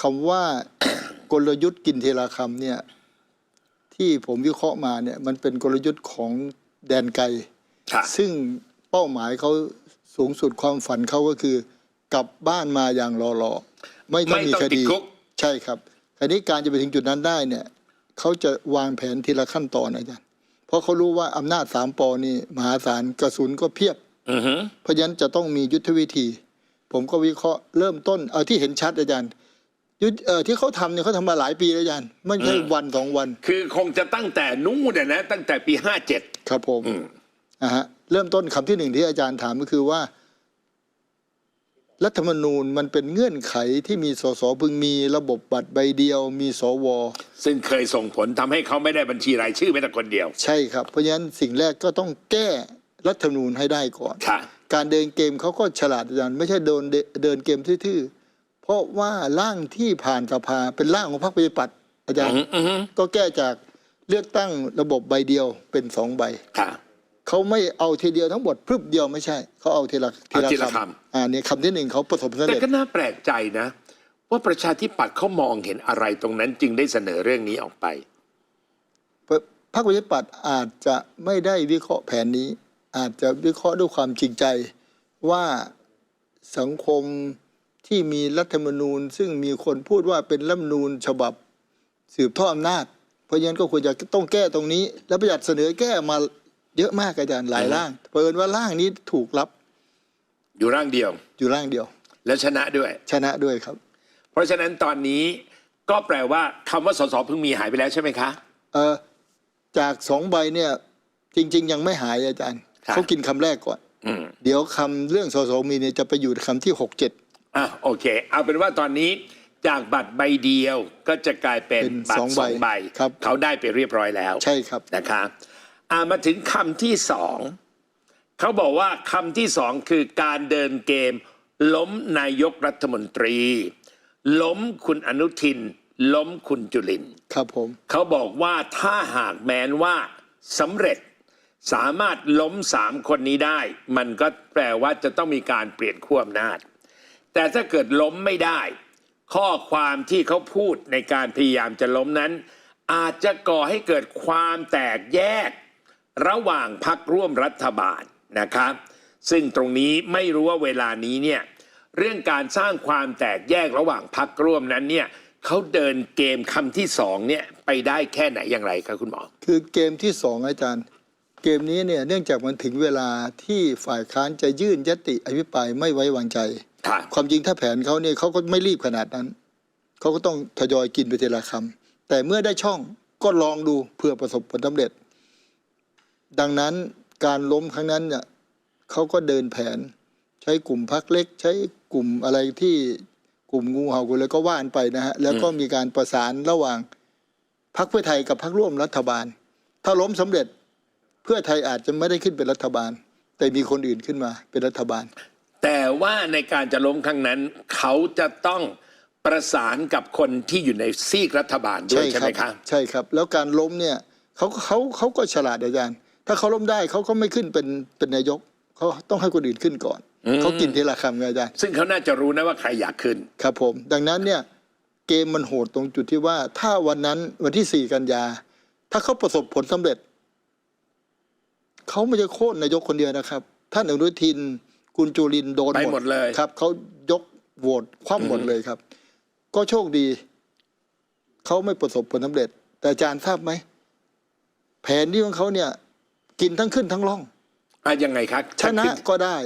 คำว่ากลยุทธ์กินทีละคำเนี่ยที่ผมวิเคราะห์มาเนี่ยมันเป็นกลยุทธ์ของแดนไกลค่ะซึ่งเป้าหมายเขาสูงสุดความฝันเขาก็คือ กลับบ้านมาอย่างรอๆไม่ต้องไม่มีต้องคติดดีคุกใช่ครับทีนี้การจะไปถึงจุดนั้นได้เนี่ยเขาจะวางแผนทีละขั้นตอนอาจารย์เพราะเขารู้ว่าอำนาจสามปอนี่มหาศาลกระสุนก็เพียบอือฮึเพราะฉะนั้นจะต้องมียุทธวิธี ผมก็วิเคราะห์เริ่มต้นเอาที่เห็นชัดอาจารย์ ยุทธเอ่อที่เขาทำเนี่ยเขาทำมาหลายปีแล้วอาจารย์ไม่ใช่วันสองวันคือคงจะตั้งแต่นู้นน่ะนะ ตั้งแต่ปีห้าเจ็ดครับผมนะฮะเริ่มต้นคำที่หนึ่งที่อาจารย์ถามก็คือว่า รัฐธรรมนูญมันเป็นเงื่อนไขที่มีสสพึงมีระบบบัตรใบเดียว มีสว ซึ่งเคยส่งผลทำให้เขาไม่ได้บัญชีรายชื่อแม้แต่คนเดียว ใช่ครับ เพราะฉะนั้นสิ่งแรกก็ต้องแก้รัฐธรรมนูญให้ได้ก่อนค่ะการเดินเกมเขาก็ฉลาดอาจารย์ไม่ใช่เดินเดินเกมทื่อๆ เพราะว่าร่างที่ผ่านสภาเป็นร่างของพรรคประชาธิปัตย์อาจารย์อือฮึอือฮึก็แก้จากเลือกตั้งระบบใบเดียวเป็นสองใบค่ะเขาไม่เอาทีเดียวทั้งหมดพรึบเดียวไม่ใช่เขาเอาทีละเอาทีละคำอ่าเนี่ยคำที่หนึ่งเขาประสบความสำแต่เร็จก็น่าแปลกใจนะ ว่าประชาธิปัตย์เขามองเห็นอะไรตรงนั้นจึงได้เสนอเรื่องนี้ออกไปพรรคประชาธิปัตย์อาจจะไม่ได้วิเคราะห์แผนนี้ อาจจะวิเคราะห์ด้วยความจริงใจว่าสังคม ที่มีรัฐธรรมนูญ ซึ่งมีคนพูดว่าเป็นรัฐธรรมนูญฉบับสืบทอดอำนาจ เพราะฉะนั้นก็ควรจะต้องแก้ตรงนี้ แล้วประหยัดเสนอแก้มาเยอะมากอาจารย์หลายร่างเปิดว่าร่างนี้ถูกรับอยู่ร่างเดียว อยู่ร่างเดียว แล้วชนะด้วย ชนะด้วยครับ เพราะฉะนั้นตอนนี้ก็แปลว่าคำว่าสสเพิ่งมีหายไปแล้วใช่ไหมคะ เออจากสองใบเนี่ยจริง ๆ ยังไม่หายอาจารย์ครับ เขากินคำแรกก่อน อืม เดี๋ยวคำเรื่องสสมีเนี่ยจะไปอยู่คำที่หกเจ็ด อะโอเค เอาเป็นว่าตอนนี้จากบัตรใบเดียวก็จะกลายเป็นเป็นบัตสรองสใบองใบครับ เขาได้ไปเรียบร้อยแล้วใช่ครับนะคะอ่ามาถึงคำที่สองเขาบอกว่าคำที่สองคือการเดินเกม ล้มนายกรัฐมนตรี ล้มคุณอนุทิน ล้มคุณจุลินทร์ครับผมเขาบอกว่าถ้าหากแม้นว่าสำเร็จสามารถล้มสามคนนี้ได้ มันก็แปลว่าจะต้องมีการเปลี่ยนขั้วอำนาจ แต่ถ้าเกิดล้มไม่ได้ ข้อความที่เขาพูดในการพยายามจะล้มนั้น อาจจะก่อให้เกิดความแตกแยก ระหว่างพักร่วมรัฐบาลนะครับซึ่งตรงนี้ไม่รู้ว่าเวลานี้เนี่ยเรื่องการสร้างความแตกแยกระหว่างพักร่วมนั้นเนี่ยเขาเดินเกมคำที่สองเนี่ยไปได้แค่ไหนอย่างไรครับคุณหมอ คือเกมที่สองอาจารย์ เกมนี้เนี่ยเนื่องจากมันถึงเวลาที่ฝ่ายค้านจะยื่นยติอภิปรายไม่ไว้วางใจ ความจริงถ้าแผนเขาเนี่ยเขาก็ไม่รีบขนาดนั้นเขาก็ต้องทยอยกินไปทีละคำแต่เมื่อได้ช่องก็ลองดูเพื่อประสบผลสำเร็จ ดังนั้นการล้มครั้งนั้นเนี่ยเขาก็เดินแผน ใช้กลุ่มพักเล็ก ใช้กลุ่มอะไรที่กลุ่มงูเห่ากลุ่มอะไรก็ว่านไปนะฮะแล้วก็มีการประสานระหว่างพักเพื่อไทยกับพักร่วมรัฐบาล ถ้าล้มสำเร็จเพื่อไทยอาจจะไม่ได้ขึ้นเป็นรัฐบาล แต่มีคนอื่นขึ้นมาเป็นรัฐบาล แต่ว่าในการจะล้มครั้งนั้น เขาจะต้องประสานกับคนที่อยู่ในซีกรัฐบาลด้วยใช่ไหมครับใช่ครับ แล้วการล้มเนี่ยเขาเขาเขาก็ฉลาดอาจารย์ ถ้าเขาล้มได้เขาก็ไม่ขึ้นเป็นเป็นนายกเขาต้องให้คนอื่นขึ้นก่อนอืมเขากินทีละคำไงอาจารย์ซึ่งเขาน่าจะรู้นะว่าใครอยากขึ้น ครับผม ดังนั้นเนี่ยเกมมันโหดตรงจุดที่ว่า ถ้าวันนั้นวันที่สี่กันยา ถ้าเขาประสบผลสำเร็จเขาไม่จะโค่นนายกคนเดียวนะครับ ท่านอนุทิน คุณจุลินทร์โดนไปหมดเลย ครับเขายกโหวตคว่ำหมดเลยครับ ก็โชคดี เขาไม่ประสบผลสำเร็จ แต่อาจารย์ทราบไหม แผนนี้ของเขาเนี่ย กินทั้งขึ้นทั้งล่องอะยังไงครับชนะก็ได้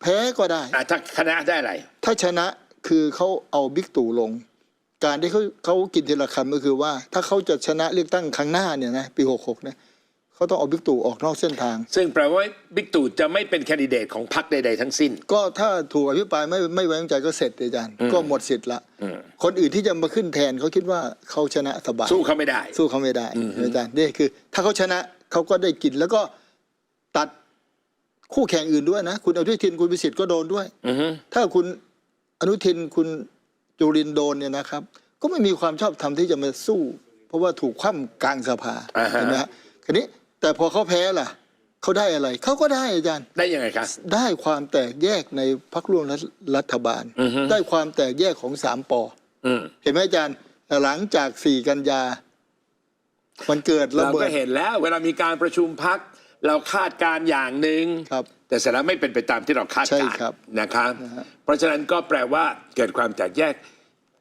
แพ้ก็ได้อะถ้าคณะได้อะไรถ้าชนะคือเขาเอาบิ๊กตู่ลง การที่เขาเขากินทีละคำก็คือว่า ถ้าเขาจะชนะเลือกตั้งครั้งหน้าเนี่ยนะปีหกหกเนี่ย เขาต้องเอาบิ๊กตู่ออกนอกเส้นทาง ซึ่งแปลว่าบิ๊กตู่จะไม่เป็นแคนดิเดตของพรรคใดๆทั้งสิ้น ก็ถ้าถูกอภิปรายไม่ไม่ไว้วางใจก็เสร็จเลยอาจารย์อืมก็หมดสิทธิ์ละอืมคนอื่นที่จะมาขึ้นแทนเขาคิดว่าเขาชนะสบายสู้เขาไม่ได้ สู้เขาไม่ได้อืมอาจารย์นี่คือ ถ้าเขาชนะเขาก็ได้กินแล้วก็ตัดคู่แข่งอื่นด้วยนะ คุณอนุทินคุณพิสิทธิ์ก็โดนด้วยอือฮึถ้าคุณอนุทินคุณจุรินทร์โดนเนี่ยนะครับ ก็ไม่มีความชอบธรรมที่จะมาสู้ เพราะว่าถูกคว่ำกลางสภาอ่าฮะเห็นไหมฮะคันนี้ แต่พอเขาแพ้ล่ะเขาได้อะไรเขาก็ได้อาจารย์ได้ยังไงครับ ได้ความแตกแยกในพรรคร่วมรัฐรัฐบาล อือฮึ ได้ความแตกแยกของสามปอ อืมเห็นไหมอาจารย์หลังจากสี่กันยา มันเกิดระเราเบิก็ดเห็นแล้ว เวลามีการประชุมพัก เราคาดการณ์อย่างหนึ่งครับ แต่เสร็จแล้วไม่เป็นไปตามที่เราคาดใช่การณ์ครับนะครับ นะฮะ เพราะฉะนั้นก็แปลว่าเกิดความแตกแยก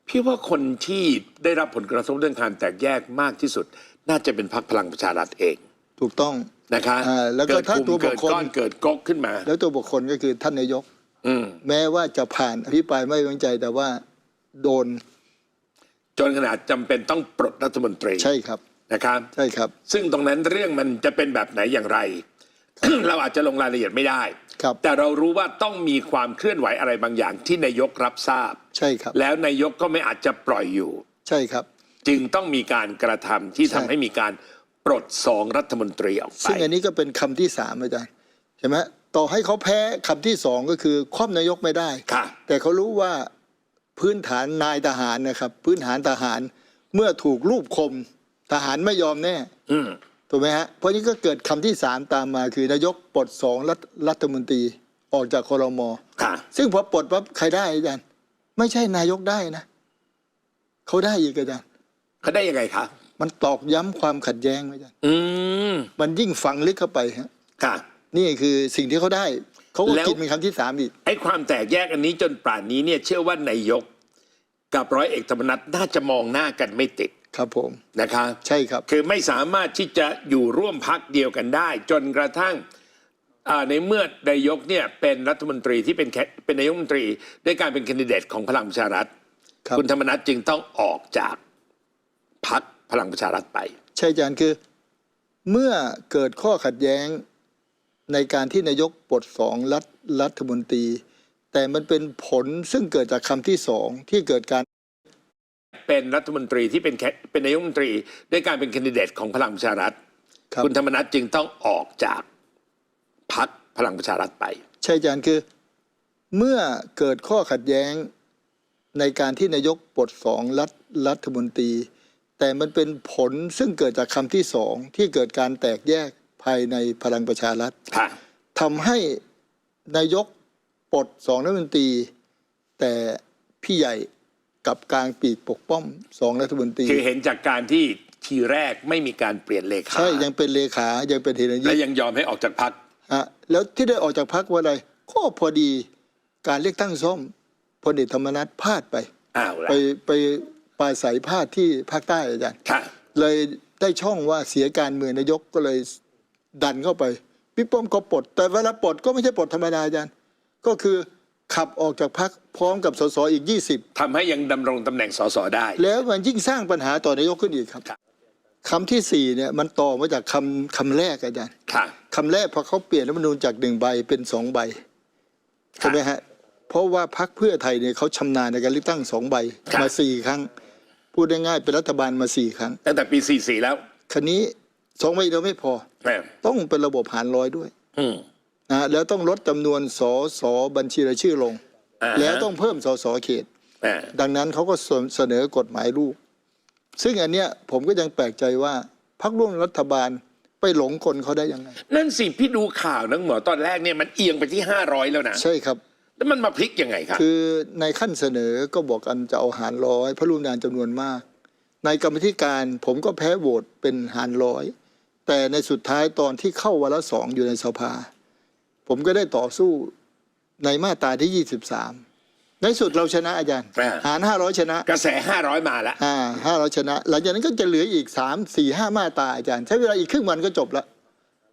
พี่ว่าคนที่ได้รับผลกระทบเรื่องการแตกแยกมากที่สุด น่าจะเป็นพรรคพลังประชารัฐเอง ถูกต้องนะคะอ่าแล้วก็เกิดถ้ากลุ่มตัวบุเกิคดคล ก้อนเกิดก๊กขึ้นมา แล้วตัวบุคคลก็คือท่านนายก อืมแม้ว่าจะผ่านอภิปรายไม่ไว้วางใจแต่ว่าโดนจนขนาดจำเป็นต้องปลดรัฐมนตรีใช่ครับ นะครับ ใช่ครับ ซึ่งตรงนั้นเรื่องมันจะเป็นแบบไหนอย่างไร เราอาจจะลงรายละเอียดไม่ได้ ครับ แต่เรารู้ว่าต้องมีความเคลื่อนไหวอะไรบางอย่างที่นายกรับทราบ ใช่ครับ แล้วนายกก็ไม่อาจจะปล่อยอยู่ ใช่ครับ จึงต้องมีการกระทำที่ใช่ทำให้มีการ ปลดสองรัฐมนตรีออกไปซึ่งอันนี้ก็เป็นคำที่สามอาจารย์เห็นไหมต่อให้เขาแพ้คำที่สองก็คือคว่ำนายกไม่ได้ค่ะแต่เขารู้ว่าพื้นฐานนายทหารนะครับ พื้นฐานทหารเมื่อถูกรูปคมทหารไม่ยอมแน่อืมถูกไหมฮะเพราะนี้ก็เกิดคำที่สามตามมาคือนายกปลดสองรัฐรัฐมนตรีออกจากครมค่ะซึ่งพอปลดปั๊บใครได้อาจารย์ไม่ใช่นายกได้นะเขาได้อีกอาจารย์เขาได้ยังไงคะ มันตอกย้ำความขัดแย้งอาจารย์อืมมันยิ่งฝังลึกเข้าไปฮะค่ะนี่คือสิ่งที่เขาได้ เขาก็แล้วกินเป็นคำที่สามอีกไอ้ความแตกแยกอันนี้จนป่านนี้เนี่ย เชื่อว่านายก กับร้อยเอกธรรมนัฐน่าจะมองหน้ากันไม่ติดครับผมนะคะ ใช่ครับ คือไม่สามารถที่จะอยู่ร่วมพักเดียวกันได้ จนกระทั่งอ่าในเมื่อนายกเนี่ยเป็นรัฐมนตรีที่เป็นแค่เป็นนายกรัฐมนตรีด้วยการเป็นแคนดิเดตของพลังประชารัฐครับณธรรมนัฐจึงต้องออกจากพัก พลังประชารัฐไป ใช่อาจารย์คือ เมื่อเกิดข้อขัดแย้งในการที่นายกปลดสองรัฐรัฐมนตรี แต่มันเป็นผลซึ่งเกิดจากคำที่สองที่เกิดการเป็นรัฐมนตรีที่เป็นแค่เป็นนายกรัฐมนตรีด้วยการเป็นแคนดิเดตของพลังประชารัฐครับณธรรมนัฐจึงต้องออกจากพักพลังประชารัฐไป ใช่อาจารย์คือ เมื่อเกิดข้อขัดแย้งในการที่นายกปลดสองรัฐรัฐมนตรี แต่มันเป็นผลซึ่งเกิดจากคำที่สองที่เกิดการแตกแยกภายในพลังประชารัฐค่ะทำให้นายกปลดสองรัฐมนตรี แต่พี่ใหญ่กับกลางปีกปกป้องสองรัฐมนตรี คือเห็นจากการที่ทีแรกไม่มีการเปลี่ยนเลขาใช่ยังเป็นเลขายังเป็นเทนยิและกยังยอมให้ออกจากพักฮะแล้วที่ได้ออกจากพักว่าอะไรก็พอดีการเลือกตั้งซ่อมพลเอกธรรมนัฐพลาดไปอ้าวละไปไป ปลาใสพลาดที่ภาคใต้อาจารย์ค่ะเลยได้ช่องว่าเสียการเมืองนายกก็เลยดันเข้าไปพี่ป้อมก็ปลดแต่เวลาปลดก็ไม่ใช่ปลดธรรมดาอาจารย์ ก็คือขับออกจากพักพร้อมกับสสอีก 20ทำให้ยังดำรงตำแหน่งสสได้ แล้วมันยิ่งสร้างปัญหาต่อนายกขึ้นอีกครับครับคำที่สี่เนี่ยมันต่อมาจากคำคำแรกอาจารย์ค่ะคำแรกพอเขาเปลี่ยนรัฐธรรมนูญจากหนึ่งใบเป็นสองใบใช่ไหมฮะ เพราะว่าพักเพื่อไทยเนี่ยเขาชำนาญในการเลือกตั้งสองใบครับ มาสี่ครั้ง พูดง่ายๆเป็นรัฐบาลมาสี่ครั้งตั้งแต่ปี 44 แล้วคันนี้สองใบเดียวไม่พอ แหม่ต้องเป็นระบบหารร้อยด้วยอืมนะแล้วต้องลดจำนวนสอสอบัญชีรายชื่อลงอ่าฮะแล้วต้องเพิ่มสอสอเขตแหม่ดังนั้นเขาก็เสนอกฎหมายลูก ซึ่งอันเนี้ยผมก็ยังแปลกใจว่าพรรคร่วมรัฐบาลไปหลงคนเขาได้ยังไง นั่นสิพี่ดูข่าวนังหมอตอนแรกเนี่ยมันเอียงไปที่ 500 แล้วนะ ใช่ครับ แล้วมันมาพลิกยังไงครับ คือในขั้นเสนอก็บอกกันจะเอาหารร้อยเพราะร่วมงานจำนวนมาก ในกรรมธิการผมก็แพ้โหวตเป็นหารร้อย แต่ในสุดท้ายตอนที่เข้าวาระสองอยู่ในสภา ผมก็ได้ต่อสู้ในมาตราที่ 23 ในสุดเราชนะอาจารย์ อ่า หาร 500 ชนะกระแส500มาแล้ว อ่าห้าเราชนะ หลังจากนั้นก็จะเหลืออีกสามสี่ห้ามาตราอาจารย์ ใช้เวลาอีกครึ่งวันก็จบละ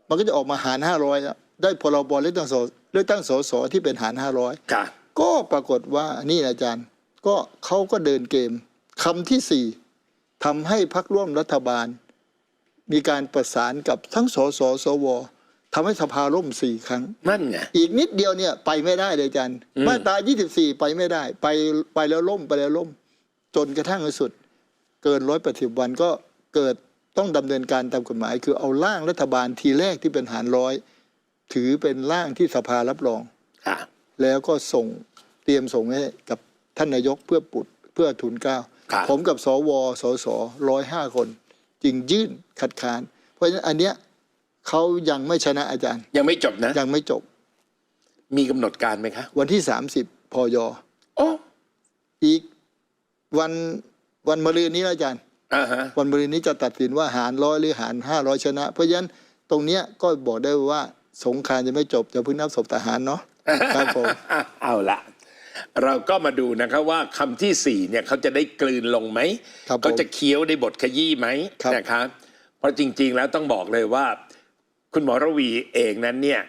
มันก็จะออกมาหารห้าร้อยแล้วได้พรบเลือกตั้งส เลือกตั้งสสที่เป็นหารห้าร้อยค่ะก็ปรากฏว่านี่นะอาจารย์ ก็เขาก็เดินเกมคำที่สี่ทำให้พักร่วมรัฐบาล มีการประสานกับทั้งสสสวทำให้สภาล่มสี่ครั้งนั่นไงอีกนิดเดียวเนี่ยไปไม่ได้เลยอาจารย์อืมมาตรา24 ไปไม่ได้ ไปไปแล้วล่มไปแล้วล่ม จนกระทั่งในสุด เกินร้อยแปดสิบวันก็เกิดต้องดำเนินการตามกฎหมาย คือเอาร่างรัฐบาลทีแรกที่เป็นหารร้อย ถือเป็นร่างที่สภารับรองค่ะแล้วก็ส่งเตรียมส่งให้กับท่านนายกเพื่อปุดเพื่อทุนเกล้าครับผมกับสวสสร้อยห้าคน จึงยื่นคัดค้าน เพราะฉะนั้นอันเนี้ยเขายังไม่ชนะอาจารย์ ยังไม่จบนะ ยังไม่จบมีกำหนดการไหมคะวันที่ 30พยโอ้อีกวันวันมะรืนนี้นะอาจารย์ อ่าฮะ วันมะรืนนี้จะตัดสินว่าหารร้อยหรือหารห้าร้อยชนะ เพราะฉะนั้นตรงเนี้ยก็บอกได้ว่า สงครามจะไม่จบจะพึ่งนับศพทหารเนาะครับผมเอาละเราก็มาดูนะครับว่าคำที่สี่เนี่ยเขาจะได้กลืนลงไหมครับผมเขาจะเคี้ยวได้บทขยี้ไหมครับนะครับเพราะจริง ๆ แล้วต้องบอกเลยว่า คุณหมอระวีเองนั้นเนี่ย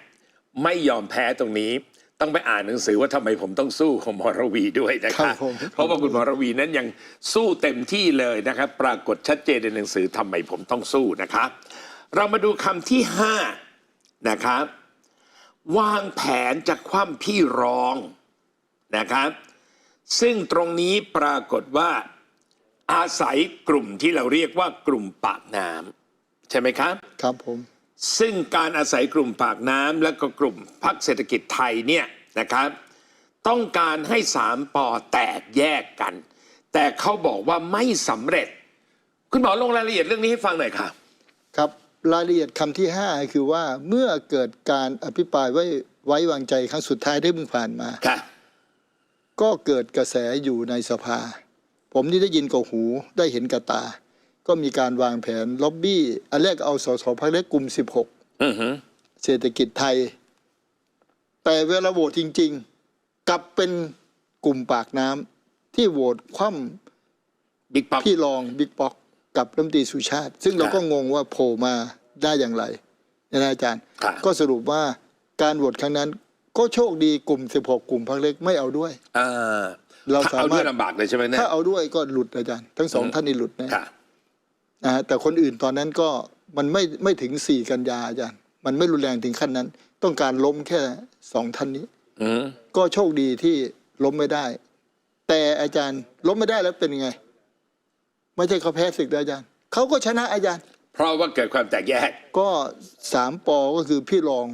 ไม่ยอมแพ้ตรงนี้ต้องไปอ่านหนังสือว่าทำไมผมต้องสู้ของหมอระวีด้วยนะคครัรับบผมเพราะว่าคุณหมอระวีนั้นยังสู้เต็มที่เลยนะครับ ปรากฏชัดเจนในหนังสือทำไมผมต้องสู้นะครับ เรามาดูคำที่ห้า นะครับ วางแผนจะคว่ำพี่รองนะครับ ซึ่งตรงนี้ปรากฏว่าอาศัยกลุ่มที่เราเรียกว่ากลุ่มปากน้ำใช่ไหมครับ ครับผม ซึ่งการอาศัยกลุ่มปากน้ำและก็กลุ่มพรรคเศรษฐกิจไทยเนี่ยนะครับ ต้องการให้สามปอแตกแยกกัน แต่เขาบอกว่าไม่สำเร็จ คุณหมอลงรายละเอียดเรื่องนี้ให้ฟังหน่อยค่ะ ครับ รายละเอียดคำที่ห้าคือว่าเมื่อเกิดการอภิปรายไว้ไว้วางใจครั้งสุดท้ายที่เพิ่งผ่านมา ค่ะ ก็เกิดกระแสอยู่ในสภา ผมนี่ได้ยินกับหูได้เห็นกับตา ก็มีการวางแผนล็อบบี้ อันแรกเอาสสพักเล็กกลุ่ม อือฮึ16 เศรษฐกิจไทย แต่เวลาโหวตจริง ๆ กลับเป็นกลุ่มปากน้ำที่โหวตคว่บิ๊กป๊อกำพี่รองบิ๊กป๊อก กับรัฐมนตรีสุชาติ ซึ่งเราก็งงว่าโผล่มาได้อย่างไรนะอาจารย์ค่ะก็สรุปว่าการโหวตครั้งนั้น ก็โชคดีกลุ่ม 16 กลุ่มพักเล็กไม่เอาด้วยอ่าเราถ้าสาเอามารถด้วยลำบากเลยใช่ไหมเนี่ยถ้าเอาด้วยก็หลุดอาจารย์ ทั้งสองอืมท่านนี่หลุดนะค่ะนะฮะแต่คนอื่นตอนนั้นก็มันไม่ไม่ถึงสี่กันยาอาจารย์ มันไม่รุนแรงถึงขั้นนั้น ต้องการล้มแค่สองท่านนี้อืมก็โชคดีที่ล้มไม่ได้ แต่อาจารย์ล้มไม่ได้แล้วเป็นยังไง ไม่ใช่เขาแพ้ศึกนะอาจารย์เขาก็ชนะอาจารย์ เพราะว่าเกิดความแตกแยก ก็สามปอก็คือพี่รอง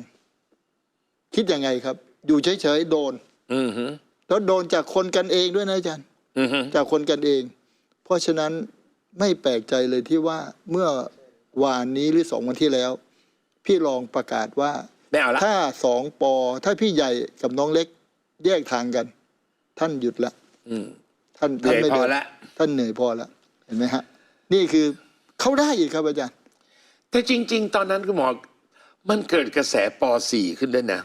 คิดยังไงครับ อยู่เฉยๆโดน อือฮึแล้วโดนจากคนกันเองด้วยนะอาจารย์ อือฮึจากคนกันเอง เพราะฉะนั้นไม่แปลกใจเลยที่ว่าเมื่อวานนี้หรือสองวันที่แล้ว พี่รองประกาศว่า ไม่เอาละถ้าสองปอ ถ้าพี่ใหญ่กับน้องเล็กแยกทางกัน ท่านหยุดละ อืมท่านเหนื่ท่านอยไม่พอเดินละ ท่านเหนื่อยพอแล้ว เห็นไหมฮะนี่คือเขาได้อีกครับอาจารย์ แต่จริง ๆ ตอนนั้นคุณหมอมันเกิดกระแสป .4 ขึ้นด้วยนะ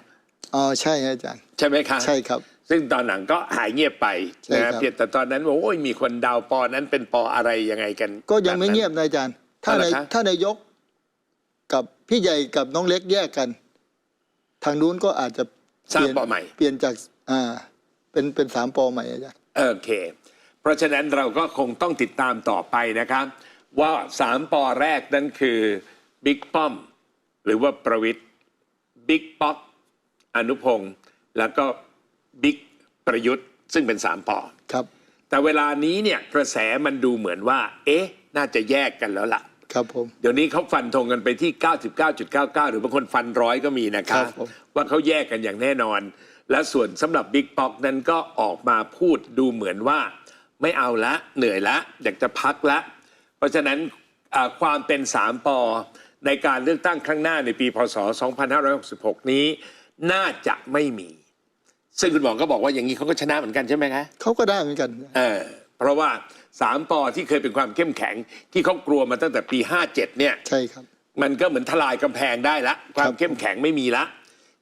อ๋อใช่ฮะอาจารย์ ใช่ไหมคะใช่ครับ ซึ่งตอนหลังก็หายเงียบไปใช่นะครับเพียงแต่ตอนนั้นบอกโอ้ยมีคนเดาวปอนั้นเป็นปออะไรยังไงกันก็ยังไม่แบบนั้น เงียบนะอาจารย์ ถ้าเอาในเหรอครับถ้านายกกับพี่ใหญ่กับน้องเล็กแยกกัน ทางนู้นก็อาจจะสร้างเปลี่ยนปอใหม่ เปลี่ยนจากอ่า เป็นเป็นสามปอใหม่อาจารย์ โอเค เพราะฉะนั้นเราก็คงต้องติดตามต่อไปนะครับ ว่าสามปอแรกนั้นคือบิ๊กป้อม หรือว่าประวิทย์บิ๊กป๊อกอนุพงศ์แล้วก็บิ๊กประยุทธ์ ซึ่งเป็นสามปอครับ แต่เวลานี้เนี่ยกระแสมันดูเหมือนว่า เอ๊ะ น่าจะแยกกันแล้วล่ะ ครับผม เดี๋ยวนี้เขาฟันธงกันไปที่ 99.99 หรือบางคนฟันร้อยก็มีนะครัครับบผม ว่าเขาแยกกันอย่างแน่นอน และส่วนสำหรับบิ๊กป๊อกนั้นก็ออกมาพูดดูเหมือนว่า ไม่เอาละเหนื่อยละอยากจะพักละ เพราะฉะนั้นอ่าความเป็นสามปอในการเลือกตั้งครั้งหน้าในปีพศ 2566 นี้น่าจะไม่มี ซึ่งคุณหมอก็บอกว่าอย่างนี้เขาก็ชนะเหมือนกันใช่ไหมคะเขาก็ได้เหมือนกันเออเพราะว่าสามปอที่เคยเป็นความเข้มแข็งที่เขากลัวมาตั้งแต่ปี 57 เนี่ยใช่ครับมันก็เหมือนทลายกำแพงได้ละความครับเข้มแข็งไม่มีละ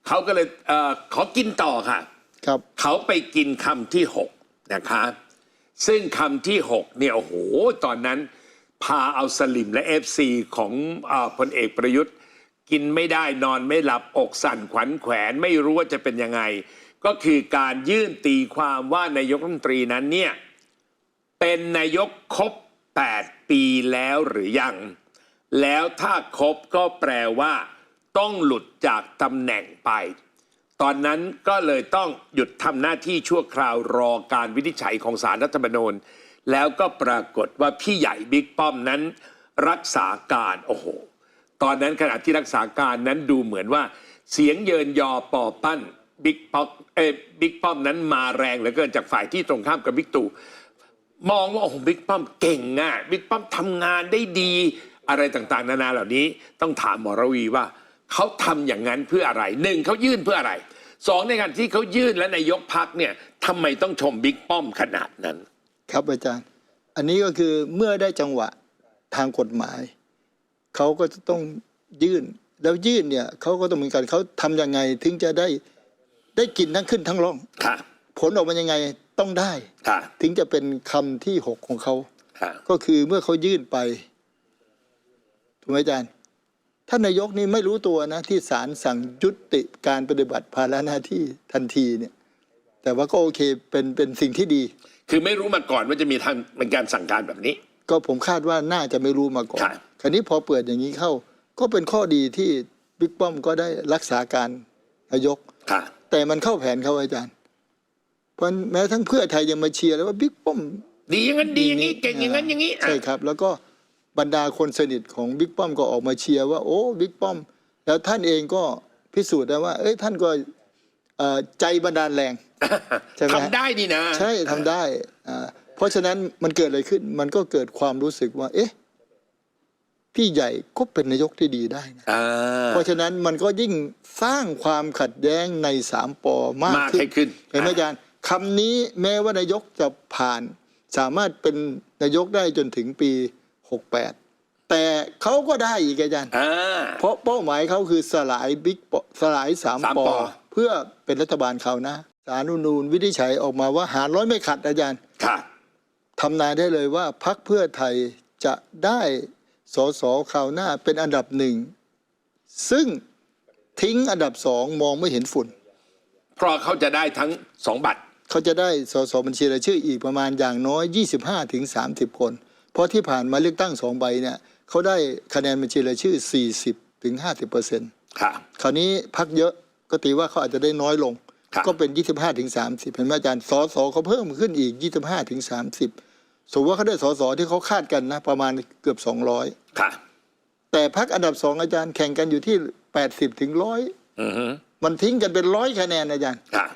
เขาก็เลยเออขอกินต่อค่ะครับเขาไปกินคำที่ 6 นะคะ ซึ่งคำที่ 6 เนี่ย โอ้โห ตอนนั้น พาเอาสลิมและเอฟซีของอพลเอกประยุทธ์ กินไม่ได้นอนไม่หลับอกสั่นขวัญแขวนไม่รู้ว่าจะเป็นยังไง ก็คือการยื่นตีความว่านายกรัฐมนตรีนั้นเนี่ย เป็นนายกครบ 8 ปีแล้วหรือยัง แล้วถ้าครบก็แปลว่า ต้องหลุดจากตำแหน่งไป ตอนนั้นก็เลยต้องหยุดทำหน้าที่ชั่วคราวรอการวินิจฉัยของสารรัฐธรรมนูญ แล้วก็ปรากฏว่าพี่ใหญ่บิ๊กป้อมนั้น รักษาการโอ้โห ตอนนั้นขณะที่รักษาการนั้นดูเหมือนว่า เสียงเยินยอปอปั้นบิ๊กป๊อกเอ้บิ๊กป้อมนั้นมาแรงเหลือเกินจากฝ่ายที่ตรงข้ามกับบิ๊กตู่มองว่าโอ้โหบิ๊กป้อมเก่งอะบิ๊กป้อมทำงานได้ดี อะไรต่างๆ นานาเหล่านี้ ต้องถามหมอระวีว่า เขาทำอย่างนั้นเพื่ออะไรหนึ่งเขายื่นเพื่ออะไรสองในการที่เขายื่นและนายกพักเนี่ยทำไมต้องชมบิ๊กป้อมขนาดนั้น ครับอาจารย์ อันนี้ก็คือเมื่อได้จังหวะทางกฎหมาย เขาก็จะต้องยื่น แล้วยื่นเนี่ยเขาก็ต้องเหมือนกันเขาทำยังไงถึงจะได้ได้กินทั้งขึ้นทั้งล่องค่ะผลออกมายังไงต้องได้ค่ะถึงจะเป็นคำที่หกของเขาค่ะก็คือเมื่อเขายื่นไปถูกไหมอาจารย์ ท่านนายกนี่ไม่รู้ตัวนะที่ศาลสั่งยุติการปฏิบัติภาระหน้าที่ทันทีเนี่ย แต่ว่าก็โอเคเป็นเป็นสิ่งที่ดี คือไม่รู้มาก่อนว่าจะมีทางเป็นการสั่งการแบบนี้ ก็ผมคาดว่าน่าจะไม่รู้มาก่อนครับคราวนี้พอเปิดอย่างนี้เข้า ก็เป็นข้อดีที่บิ๊กป้อมก็ได้รักษาการนายกค่ะแต่มันเข้าแผนเขาอาจารย์เพราะแม้ทั้งเพื่อไทยยังมาเชียร์แล้วว่าบิ๊กป้อม ดีอย่างนั้นดีอย่างนี้เก่งอย่างนั้นอย่างนี้อะใช่ครับ แล้วก็ บรรดาคนสนิทของบิ๊กป้อมก็ออกมาเชียร์ว่าโอ้บิ๊กป้อม แล้วท่านเองก็พิสูจน์ได้ว่า เอ้ยท่านก็เอ่อใจบันดาลแรง ใช่ไหมฮะ ทำได้นี่นะใช่ทำได้อ่าเพราะฉะนั้นมันเกิดอะไรขึ้นมันก็เกิดความรู้สึกว่า เอ๊ะพี่ใหญ่ก็เป็นนายกที่ดีได้นะ อ่า เพราะฉะนั้นมันก็ยิ่งสร้างความขัดแย้งในสามปอมากมากขึ้ให้นขึ้น เห็นไหมอาจารย์คำนี้แม้ว่านายกจะผ่าน สามารถเป็นนายกได้จนถึงปี 68 แต่เขาก็ได้อีกอาจารย์อ่า เพราะเป้าหมายเขาคือสลายบิ๊กปอสลายสามสามปปอ อเพื่อเป็นรัฐบาลเขาวหนะสารนุนูนวินิจฉัยออกมาว่าหารร้อยไม่ขัดอาจารย์ค่ะทำนายได้เลยว่าพักเพื่อไทยจะได้สสคราวหน้าเป็นอันดับหนึ่งซึ่งทิ้งอันดับสองมองไม่เห็นฝุ่น เพราะเขาจะได้ทั้งสองบัตร เขาจะได้สสบัญชีรายชื่ออีกประมาณอย่างน้อย 25ถึง30 คน เพราะที่ผ่านมาเลือกตั้งสองใบเนี่ยเขาได้คะแนนบัญชีรายชื่อ 40ถึง50เปอร์เซ็นต์ค่ะคราวนี้พักเยอะก็ตีว่าเขาอาจจะได้น้อยลงครับก็เป็น 25ถึง30เห็นไหมอาจารย์สสเขาเพิ่มขึ้นอีก 25ถึง30สมมติว่าเขาได้สสที่เขาคาดกันนะ ประมาณเกือบ 200ค่ะแต่พักอันดับสองอาจารย์แข่งกันอยู่ที่ 80ถึงร้อยอือฮึมันทิ้งกันเป็นร้อยคะแนนอาจารย์ค่ะ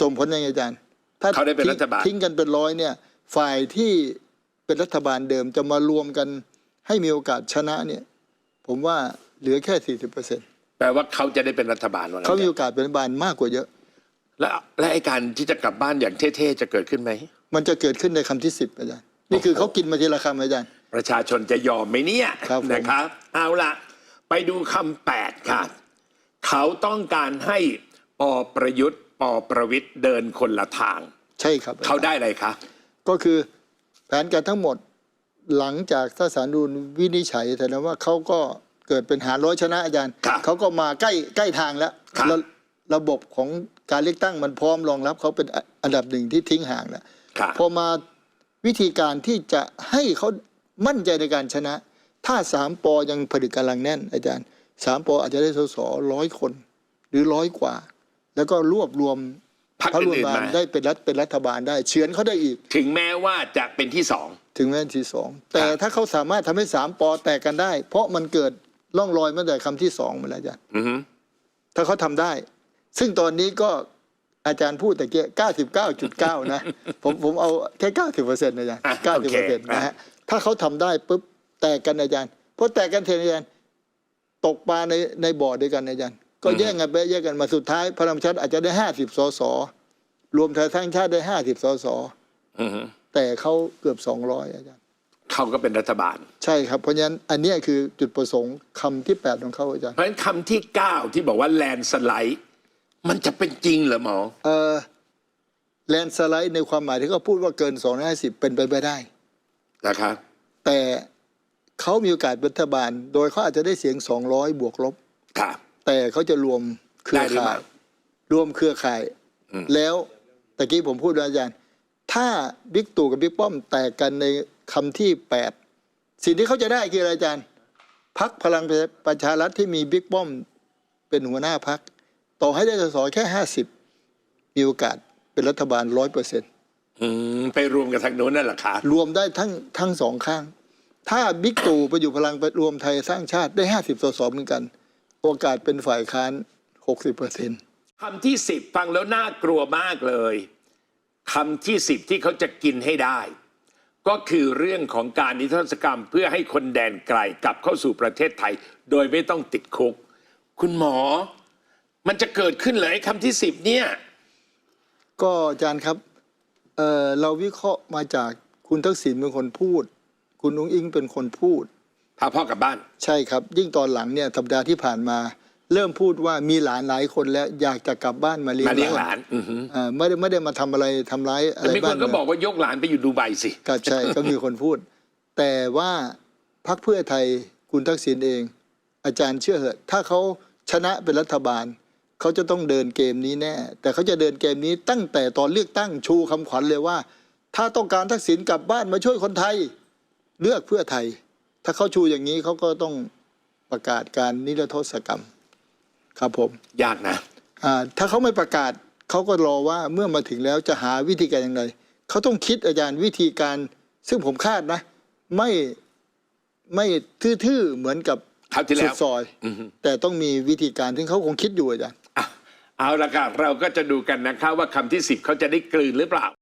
ส่งผลยังไงอาจารย์ ถ้าเขาได้เป็นรัฐบาลทิ้งกันเป็นร้อยเนี่ย ฝ่ายที่ เป็นรัฐบาลเดิมจะมารวมกันให้มีโอกาสชนะเนี่ย ผมว่าเหลือแค่สี่สิบเปอร์เซ็นต์แปลว่าเขาจะได้เป็นรัฐบาลว่างั้นเขามีเถโออะกาสเป็นรัฐบาลมากกว่าเยอะ แล้วและไอ้การที่จะกลับบ้านอย่างเท่ๆจะเกิดขึ้นไหมมันจะเกิดขึ้นในคำที่สิบอาจารย์นี่คือเขากินมาทีละคำอาจารย์ ประชาชนจะยอมไหมเนี่ยครับผมนะครับ เอาละไปดูคำแปดค่ะ เขาต้องการให้ปอประยุทธ์ปอประวิทย์เดินคนละทาง ใช่ครับอจรย์เขาได้อะไรคะก็คือแผ นการทั้งหมดหลังจากถ้าสารนูนวินิจฉัยแสดงว่าเขาก็เกิดเป็นหารร้อยชนะอาจารย์ครับเขาก็มาใกล้ใกล้ทางแล้วครับระระบบของการเลือกตั้งมันพร้อมรองรับเขาเป็นอันดับหนึ่งที่ทิ้งห่างแล้วค่ะพอมาวิธีการที่จะให้เขามั่นใจในการชนะ ถ้าสามปอยังผลิตกำลังแน่น อาจารย์สามปออาจจะได้สสร้อยคน หรือร้อยกว่า แล้วก็รวบรวม พรรคพรรครวมอื่นๆบาลมาได้เป็นรัฐเป็นรัฐบาลได้เฉือนเขาได้อีก ถึงแม้ว่าจะเป็นที่สอง ถึงแม้ที่สองแต่ถ้าเขาสามารถทำให้สามปอแตกกันได้ เพราะมันเกิดร่องรอยมาแต่คำที่สองมาแล้วอาจารย์อือฮึ ถ้าเขาทำได้ ซึ่งตอนนี้ก็อาจารย์พูดแต่เกี้เก้าสิบเก้าจุดเก้านะ ผมผมเอาแค่เก้าสิบเปอร์เซ็นต์อาจารย์อะเก้าโอสิบเคเปอร์เซ็นต์นะฮะถ้าเขาทำได้ปุ๊บแตกกันอาจารย์พอแตกกันเทอาจารย์ตกปลาในในบ่อด้วยกันอาจารย์ ก็แย่งกันไปแย่งกันมาสุดท้าย พลังประชารัฐอาจจะได้ห้าสิบสสรวมไทยสร้างชาติได้ห้าสิบสสอือฮึแต่เขาเกือบสองร้อยอาจารย์เขาก็เป็นรัฐบาล ใช่ครับเพราะฉะนั้นอันเนี้ยคือจุดประสงค์คำที่แปดของเขาอาจารย์เพราะฉะนั้นคำที่เก้าที่บอกว่าแลนสไลด์มันจะเป็นจริงเหรอหมอเออแลนสไลด์ในความหมายที่เขาพูดว่าเกิน250เป็นไปไม่ได้นะครับแต่เขามีโอกาสเป็นรัฐบาล โดยเขาอาจจะได้เสียง200บวกลบค่ะ แต่เขาจะรวมเครือได้หรือเปข่าล่ายรวมเครือข่ายอืมแล้วตะกี้ผมพูดนะอาจารย์ ถ้าบิ๊กตู่กับบิ๊กป้อมแตกกันในคำที่8สิ่งที่เขาจะได้คืออะไรอาจารย์พักพลังประชารัฐที่มีบิ๊กป้อมเป็นหัวหน้าพัก ต่อให้ได้สสแค่50มีโอกาสเป็นรัฐบาลร้อยเปอร์เซ็นต์อืมไปรวมกับทางโน้นนั่นแหละคะรวมได้ทั้งทั้งสองข้าง ถ้าบิ๊กตู่ไปอยู่พลังรวมไทยสร้างชาติได้50สสเหมือนกัน โอกาสเป็นฝ่ายค้าน 60เปอร์เซ็นต์คำที่สิบฟังแล้วน่ากลัวมากเลยคำที่สิบที่เขาจะกินให้ได้ ก็คือเรื่องของการนิทรรศกรรม เพื่อให้คนแดนไกลกลับเข้าสู่ประเทศไทย โดยไม่ต้องติดคุก คุณหมอ มันจะเกิดขึ้นเลยคำที่สิบเนี่ยก็อาจารย์ครับเอ่อเราวิเคราะห์มาจากคุณทักษิณเป็นคนพูด คุณนุ้งอิงเป็นคนพูด พาพ่อกลับบ้าน ใช่ครับ ยิ่งตอนหลังเนี่ยสัปดาห์ที่ผ่านมา เริ่มพูดว่ามีหลานหลายคนแล้วอยากจะกลับบ้านมาเลี้ยงมาเลี้ยงหลานอือหืออ่าไม่ได้ไม่ได้มาทำอะไรทำร้ายอะแต่ไรมีคบ้านนก็เมืองบอกว่ายกหลานไปอยู่ดูไบสิ ก็ใช่ ก็มีคนพูด แต่ว่าพรรคเพื่อไทยคุณทักษิณเอง อาจารย์เชื่อเหอะถ้าเขาชนะเป็นรัฐบาล เขาจะต้องเดินเกมนี้แน่ แต่เขาจะเดินเกมนี้ตั้งแต่ตอนเลือกตั้งชูคำขวัญเลยว่า ถ้าต้องการทักษิณกลับบ้านมาช่วยคนไทย เลือกเพื่อไทย ถ้าเขาชูอย่างนี้เขาก็ต้องประกาศการนิรโทษกรรม ครับผมยากนะอ่าถ้าเขาไม่ประกาศเขาก็รอว่าเมื่อมาถึงแล้วจะหาวิธีการอย่างไรเขาต้องคิดอาจารย์วิธีการ ซึ่งผมคาดนะ ไม่ไม่ทื่อๆเหมือนกับคราวที่สุแล้ดว ซอย อือฮึ แต่ต้องมีวิธีการที่เขาคงคิดอยู่อาจารย์ อะเอาละครับเราก็จะดูกันนะครับว่าคำที่สิบเขาจะได้กลืนหรือเปล่า